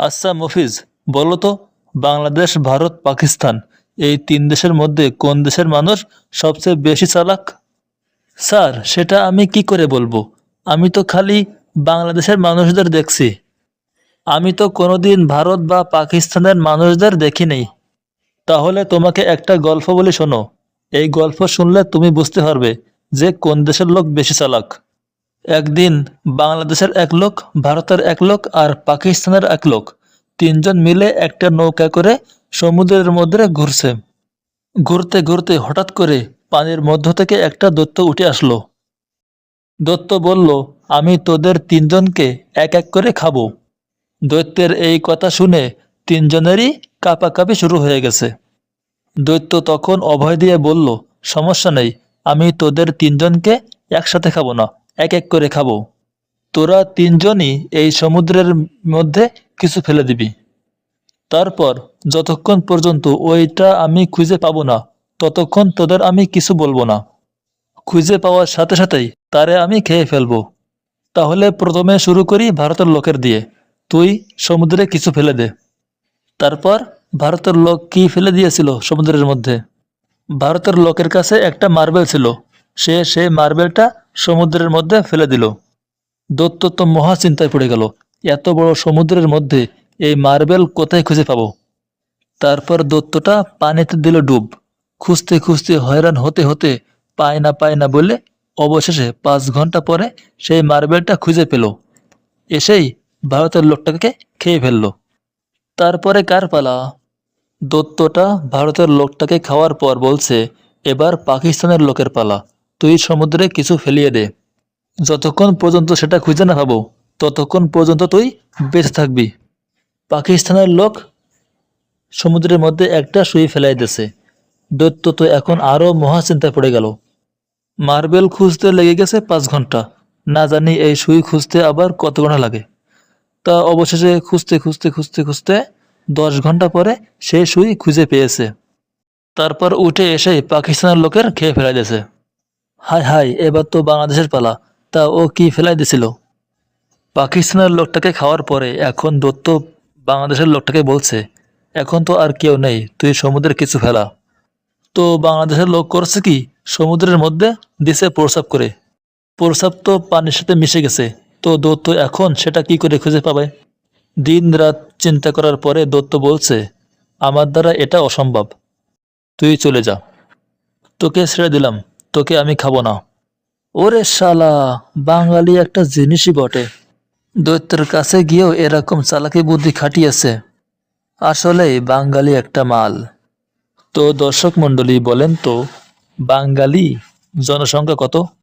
আচ্ছা মফিজ বলো তো, বাংলাদেশ, ভারত, পাকিস্তান, এই তিন দেশের মধ্যে কোন দেশের মানুষ সবচেয়ে বেশি চালাক? স্যার, সেটা আমি কি করে বলব? আমি তো খালি বাংলাদেশের মানুষদের দেখছি। আমি তো কোনোদিন ভারত বা পাকিস্তানের মানুষদের দেখিনি। তাহলে তোমাকে একটা গল্প বলি শোনো। এই গল্প শুনলে তুমি বুঝতে পারবে যে কোন দেশের লোক বেশি চালাক। একদিন বাংলাদেশের এক লোক, ভারতের এক লোক আর পাকিস্তানের এক লোক তিনজন মিলে একটা নৌকা করে সমুদ্রের মধ্যে ঘুরছে। ঘুরতে ঘুরতে হঠাৎ করে পানির মধ্য থেকে একটা দত্ত উঠে আসলো। দত্ত বলল, আমি তোদের তিনজনকে এক এক করে খাব। দৈত্যের এই কথা শুনে তিনজনেরই কাঁপাকাঁপি শুরু হয়ে গেছে। দৈত্য তখন অভয় দিয়ে বলল, সমস্যা নেই, আমি তোদের তিনজনকে একসাথে খাব না। এক এক করে খাব। তোরা তিনজনই এই সমুদ্রের মধ্যে কিছু ফেলে দিবি। তারপর যতক্ষণ পর্যন্ত ওইটা আমি খুঁজে পাবো না, ততক্ষণ তোদের আমি কিছু বলব না। খুঁজে পাওয়ার সাথে সাথেই তারে আমি খেয়ে ফেলব। তাহলে প্রথমে শুরু করি ভারতের লোকের দিয়ে। তুই সমুদ্রে কিছু ফেলে দে। তারপর ভারতের লোক কি ফেলে দিয়েছিল সমুদ্রের মধ্যে? ভারতের লোকের কাছে একটা মার্বেল ছিল। সে সেই মার্বেলটা সমুদ্রের মধ্যে ফেলে দিল। দত্ত তো মহা চিন্তায় পড়ে গেল, এত বড় সমুদ্রের মধ্যে এই মার্বেল কোথায় খুঁজে পাবো? তারপর দত্তটা পানিতে দিল ডুব। খুঁজতে খুঁজতে হয়রান হতে হতে পায় না পায় না বলে অবশেষে পাঁচ ঘণ্টা পরে সেই মার্বেলটা খুঁজে পেল। এসেই ভারতের লোকটাকে খেয়ে ফেলল। তারপরে কার পালা? দত্তটা ভারতের লোকটাকে খাওয়ার পর বলছে, এবার পাকিস্তানের লোকের পালা। তুই সমুদ্রে কিছু ফেলিয়ে দে। যতক্ষণ পর্যন্ত সেটা খুঁজে না পাবো, ততক্ষণ পর্যন্ত তুই বেঁচে থাকবি। পাকিস্তানের লোক সমুদ্রের মধ্যে একটা সুই ফেলাই দিছে দৈত্য তো এখন আরও মহা চিন্তায় পড়ে গেল। মার্বেল খুঁজতে লেগে গেছে পাঁচ ঘণ্টা। না জানি এই সুই খুঁজতে আবার কত ঘণ্টা লাগে। তা অবশেষে খুঁজতে খুঁজতে খুঁজতে খুঁজতে দশ ঘণ্টা পরে সেই সুই খুঁজে পেয়েছে। তারপর উঠে এসে পাকিস্তানের লোকের খেয়ে ফেলাই দিয়েছে। হাই হাই এবার তো বাংলাদেশের পালা। তা ও কি ফেলাই দিছিল? পাকিস্তানের লোকটাকে খাওয়ার পরে এখন দত্ত বাংলাদেশের লোকটাকে বলছে, এখন তো আর কেউ নেই, তুই সমুদ্রের কিছু ফেলা। তো বাংলাদেশের লোক করছে কি? সমুদ্রের মধ্যে দিছে প্রসাব করে। প্রসাব তো পানির সাথে মিশে গেছে। তো দত্ত এখন সেটা কি করে খুঁজে পাবে? দিন রাত চিন্তা করার পরে দত্ত বলছে, আমার দ্বারা এটা অসম্ভব। তুই চলে যা। তোকে ছেড়ে দিলাম। তোকে আমি খাব না। ওরে শালা, বাঙালি একটা জিনিসই বটে। দৈত্যের কাছে গিয়েও এরকম চালাকি বুদ্ধি খাটিয়েছে। আসলেই বাঙালি একটা মাল। তো দর্শক মণ্ডলী বলেন তো, বাঙালি জনসংখ্যা কত?